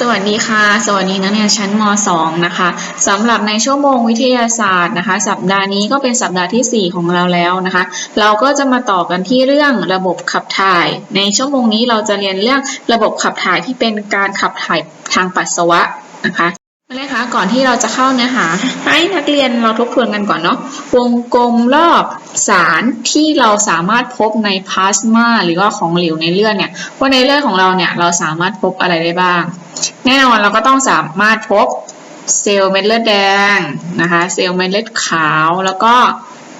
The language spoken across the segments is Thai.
สวัสดีค่ะ สวัสดีนักเรียนชั้นม .2 นะคะสำหรับในชั่วโมงวิทยาศาสตร์นะคะ สัปดาห์นี้ก็เป็นสัปดาห์ทีสี่ 4 ของเราแล้วนะคะ เราก็จะมาต่อกันที่เรื่องระบบขับถ่าย ในชั่วโมงนี้เราจะเรียนเรื่องระบบขับถ่ายที่เป็นการขับถ่ายทางปัสสาวะนะคะ นั่นเลยคะก่อนที่เราจะเข้าเนื้อหา ให้นักเรียนเราทบทวนกันก่อนเนาะวงกลมรอบสารที่เราสามารถพบในพลาสมาหรือว่าของเหลวในเลือดเนี่ยว่าในเลือดของเราเนี่ยเราสามารถพบอะไรได้บ้าง แน่นอนเราก็ต้องสามารถพบเซลล์เม็ดเลือดแดงนะคะเซลล์เม็ดเลือดขาวแล้วก็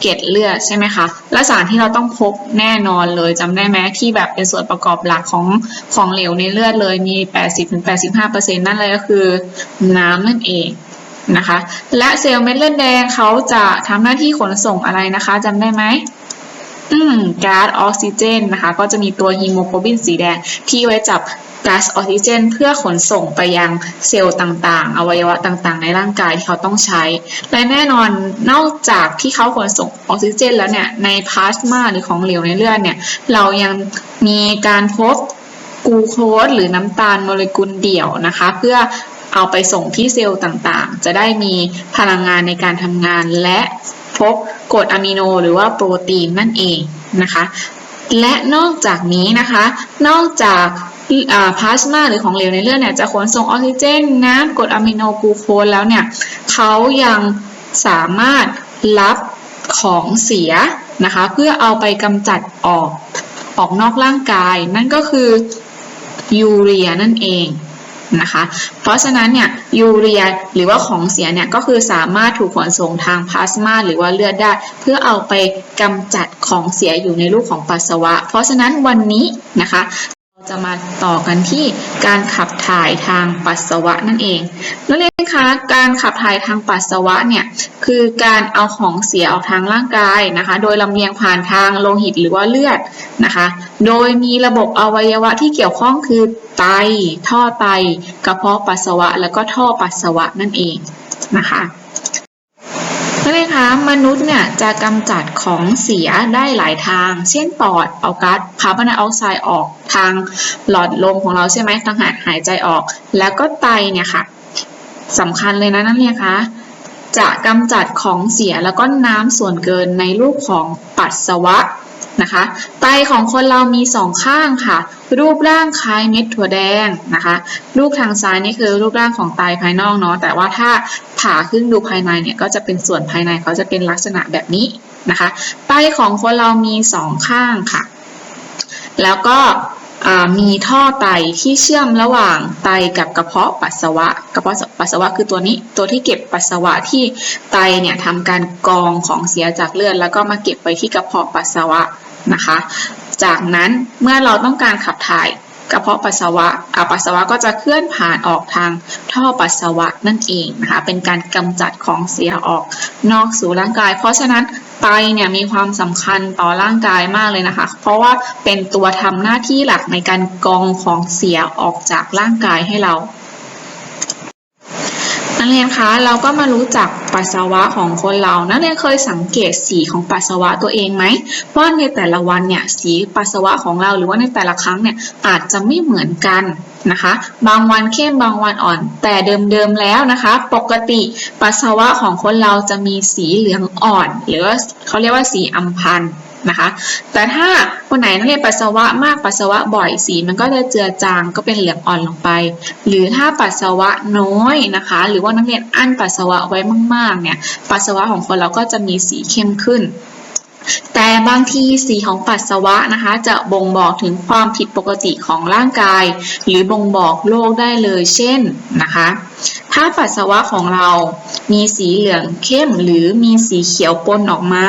เกล็ดเลือดใช่ไหมคะ และสารที่เราต้องพบแน่นอนเลยจำได้ไหมที่แบบเป็นส่วนประกอบหลักของของเหลวในเลือดเลยมี 80-85%นั่นเลยก็คือน้ำนั่นเองนะคะ และเซลล์เม็ดเลือดแดงเขาจะทำหน้าที่ขนส่งอะไรนะคะจำได้ไหม อืมก๊าซออกซิเจนนะคะ ก็จะมีตัวฮีโมโกลบินสีแดงที่ไว้จับก๊าซออกซิเจน เพื่อขนส่งไปยังเซลล์ต่างๆ อวัยวะต่างๆ ในร่างกายที่เขาต้องใช้ และแน่นอนนอกจากที่เขาขนส่งออกซิเจนแล้วเนี่ยในพลาสมาหรือของเหลวในเลือดเนี่ยเรายังมีการพบกูโคสหรือน้ำตาลโมเลกุลเดี่ยวนะคะ เพื่อเอาไปส่งที่เซลล์ต่างๆ จะได้มีพลังงานในการทำงานและ พบกรดอะมิโนหรือว่าโปรตีนนั่นเองนะคะ และนอกจากนี้นะคะ นอกจากพลาสมาหรือของเหลวในเลือดเนี่ยจะขนส่งออกซิเจนน้ำกรดอะมิโนกลูโคสแล้วเนี่ยเขายังสามารถรับของเสียนะคะ เพื่อเอาไปกำจัดออกออกนอกร่างกาย นั่นก็คือยูเรียนั่นเอง นะคะ เพราะฉะนั้นเนี่ยยูเรียหรือว่าของเสียเนี่ยก็คือสามารถถูกขนส่งทางพลาสมาหรือว่าเลือดได้ เพื่อเอาไปกำจัดของเสียอยู่ในรูปของปัสสาวะ เพราะฉะนั้นวันนี้นะคะ จะมาต่อกันที่การขับถ่ายทางปัสสาวะนั่นเองนักเรียนคะการขับถ่ายทางปัสสาวะเนี่ยคือการเอาของเสียออกทางร่างกายนะคะ โดยลำเลียงผ่านทางโลหิตหรือว่าเลือดนะคะ โดยมีระบบอวัยวะที่เกี่ยวข้องคือไต ท่อไต กระเพาะปัสสาวะ แล้วก็ท่อปัสสาวะนั่นเองนะคะ คะ มนุษย์เนี่ยจะกำจัดของเสียได้หลายทาง เช่นปอดเอาก๊าซคาร์บอนไดออกไซด์ออกทางหลอดลมของเราใช่ไหมทางหายหายใจออก แล้วก็ไตเนี่ยค่ะสำคัญเลยนะนั่นเลยคะจะกำจัดของเสียแล้วก็น้ำส่วนเกินในรูปของปัสสาวะ นะคะ ไตของคนเรามีสองข้างค่ะ รูปร่างคล้ายเม็ดถั่วแดงนะคะ รูปทางซ้ายนี่คือรูปร่างของไตภายนอกเนาะ แต่ว่าถ้าผ่าขึ้นดูภายในเนี่ยก็จะเป็นส่วนภายในเขาจะเป็นลักษณะแบบนี้นะคะ ไตของคนเรามีสองข้างค่ะ แล้วก็มีท่อไตที่เชื่อมระหว่างไตกับกระเพาะปัสสาวะ กระเพาะปัสสาวะคือตัวนี้ ตัวที่เก็บปัสสาวะที่ไตเนี่ยทำการกรองของเสียจากเลือดแล้วก็มาเก็บไปที่กระเพาะปัสสาวะ นะคะ จากนั้นเมื่อเราต้องการขับถ่ายกระเพาะปัสสาวะอาปัสสาวะก็จะเคลื่อนผ่านออกทางท่อปัสสาวะนั่นเองนะคะ เป็นการกำจัดของเสียออกนอกสู่ร่างกาย เพราะฉะนั้นไตเนี่ยมีความสำคัญต่อร่างกายมากเลยนะคะ เพราะว่าเป็นตัวทำหน้าที่หลักในการกรองของเสียออกจากร่างกายให้เรา นักเรียนคะ เราก็มารู้จักปัสสาวะของคนเรา นักเรียนเคยสังเกตสีของปัสสาวะตัวเองไหมว่าในแต่ละวันเนี่ยสีปัสสาวะของเราหรือว่าในแต่ละครั้งเนี่ยอาจจะไม่เหมือนกันนะคะ บางวันเข้มบางวันอ่อน แต่เดิมๆแล้วนะคะ ปกติปัสสาวะของคนเราจะมีสีเหลืองอ่อน หรือว่าเขาเรียกว่าสีอัมพันธ์ นะคะ แต่ถ้าคนไหนนักเรียนปัสสาวะมากปัสสาวะบ่อยสีมันก็จะเจือจางก็เป็นเหลืองอ่อนลงไป หรือถ้าปัสสาวะน้อยนะคะ หรือว่านักเรียนอั้นปัสสาวะไว้มากๆเนี่ยปัสสาวะของคนเราก็จะมีสีเข้มขึ้นแต่บางทีสีของปัสสาวะนะคะ จะบ่งบอกถึงความผิดปกติของร่างกาย หรือบ่งบอกโรคได้เลยเช่นนะคะ ถ้าปัสสาวะของเรามีสีเหลืองเข้มหรือมีสีเขียวปนออกมา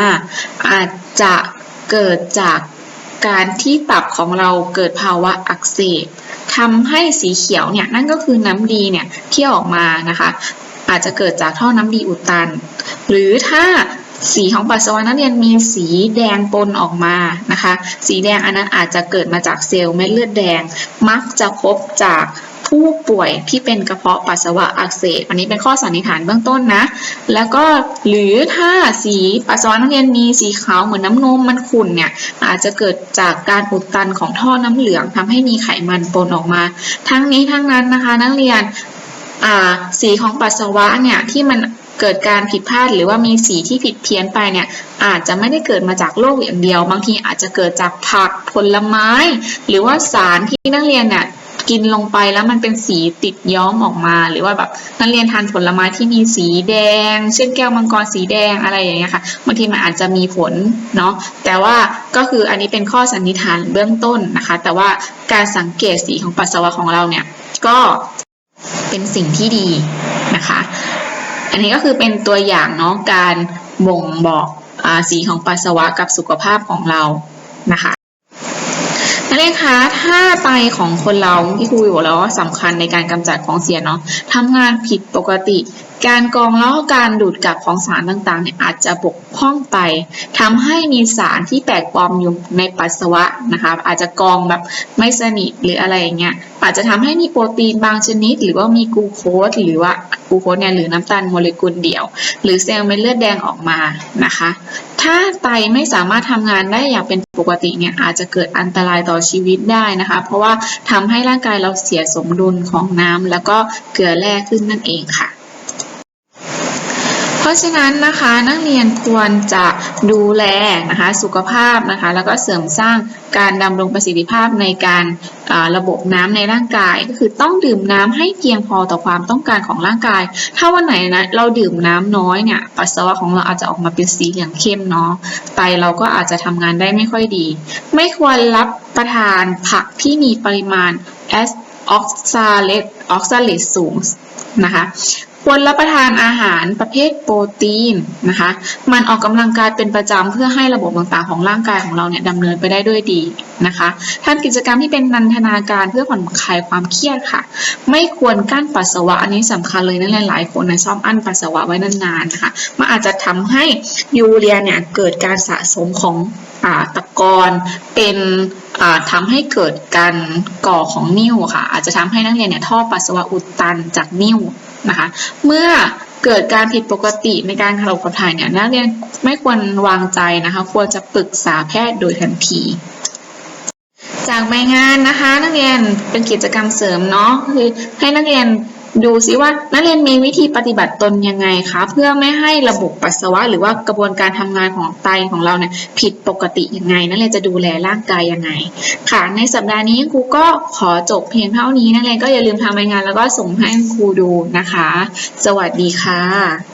อาจจะ เกิดจากการที่ตับของเราเกิดภาวะอักเสบทำให้สีเขียวเนี่ยนั่นก็คือน้ำดีเนี่ยที่ออกมานะคะอาจจะเกิดจากท่อน้ำดีอุดตัน หรือถ้าสีของปัสสาวะนักเรียนมีสีแดงปนออกมานะคะ สีแดงอันนั้นอาจจะเกิดมาจากเซลล์เม็ดเลือดแดง มักจะพบจาก ผู้ป่วยที่เป็นกระเพาะปัสสาวะอักเสบอันนี้เป็นข้อสันนิษฐานเบื้องต้นนะ แล้วก็หรือถ้าสีปัสสาวะนักเรียนมีสีขาวเหมือนน้ำนมมันขุ่นเนี่ยอาจจะเกิดจากการอุดตันของท่อน้ำเหลืองทำให้มีไขมันปนออกมา ทั้งนี้ทั้งนั้นนะคะ นักเรียนสีของปัสสาวะเนี่ยที่มันเกิดการผิดพลาดหรือว่ามีสีที่ผิดเพี้ยนไปเนี่ยอาจจะไม่ได้เกิดมาจากโรคอย่างเดียว บางทีอาจจะเกิดจากผักผลไม้ หรือว่าสารที่นักเรียนเนี่ย กินลงไปแล้วมันเป็นสีติดย้อมออกมา หรือว่าแบบนักเรียนทานผลไม้ที่มีสีแดง เช่นแก้วมังกรสีแดงอะไรอย่างเงี้ยค่ะบางทีมันอาจจะมีผลเนาะแต่ว่าก็คืออันนี้เป็นข้อสันนิษฐานเบื้องต้นนะคะ แต่ว่าการสังเกตสีของปัสสาวะของเราเนี่ยก็เป็นสิ่งที่ดีนะคะ อันนี้ก็คือเป็นตัวอย่างเนาะการบ่งบอกอสีของปัสสาวะกับสุขภาพของเรานะคะ นักเรียนคะถ้าไตของคนเราที่ครูอกแล้วว่าสำคัญในการกำจัดของเสียเนาะทำงานผิดปกติ การกรองแล้วก็การดูดกลับของสารต่างๆเนี่ยอาจจะบกพร่องไปทำให้มีสารที่แปลกปลอมอยู่ในปัสสาวะนะคะอาจจะกรองแบบไม่สนิทหรืออะไรอย่างเงี้ย อาจจะทำให้มีโปรตีนบางชนิด หรือว่ามีกลูโคสหรือว่ากลูโคสเนี่ยหรือน้ำตาลโมเลกุลเดี่ยว หรือเซลล์เม็ดเลือดแดงออกมานะคะ ถ้าไตไม่สามารถทำงานได้อย่างเป็นปกติเนี่ยอาจจะเกิดอันตรายต่อชีวิตได้นะคะ เพราะว่าทำให้ร่างกายเราเสียสมดุลของน้ำแล้วก็เกลือแร่ขึ้นนั่นเองค่ะ เพราะฉะนั้นนะคะนักเรียนควรจะดูแลนะคะสุขภาพนะคะแล้วก็เสริมสร้างการดำรงประสิทธิภาพในการระบบน้ำในร่างกาย ก็คือต้องดื่มน้ำให้เพียงพอต่อความต้องการของร่างกาย ถ้าวันไหนนะเราดื่มน้ำน้อยเนี่ยปัสสาวะของเราอาจจะออกมาเป็นสีเหลืองเข้มเนาะไตเราก็อาจจะทำงานได้ไม่ค่อยดี ไม่ควรรับประทานผักที่มีปริมาณแอสออกซาเลตออกซาเลตสูงนะคะ ควรรับประทานอาหารประเภทโปรตีนนะคะมันออกกำลังกายเป็นประจำเพื่อให้ระบบต่างๆของร่างกายของเราเนี่ยดำเนินไปได้ด้วยดีนะคะทำกิจกรรมที่เป็นนันทนาการเพื่อผ่อนคลายความเครียดค่ะ ไม่ควรกั้นปัสสาวะอันนี้สำคัญเลยนักเรียนหลายคนนะชอบอั้นปัสสาวะไว้นานๆนะคะมันอาจจะทำให้ยูเรียเนี่ยเกิดการสะสมของอตะกอนเป็น อ่าทำให้เกิดการก่อของนิ่วค่ะ อาจจะทำให้นักเรียนเนี่ยท่อปัสสาวะอุดตันจากนิ่วนะคะ เมื่อเกิดการผิดปกติในการขับขับถ่ายเนี่ยนักเรียนไม่ควรวางใจนะคะ ควรจะปรึกษาแพทย์โดยทันทีจากใบงานนะคะ นักเรียนเป็นกิจกรรมเสริมเนาะคือให้นักเรียน ดูซิว่านักเรียนมีวิธีปฏิบัติตนยังไงคะ เพื่อไม่ให้ระบบปัสสาวะ หรือว่ากระบวนการทำงานของไตของเราเนี่ยผิดปกติยังไง นักเรียนจะดูแลร่างกายยังไง ค่ะ ในสัปดาห์นี้ครูก็ขอจบเพียงเท่านี้นักเรียนก็อย่าลืมทำรายงานแล้วก็ส่งให้ครูดูนะคะ สวัสดีค่ะ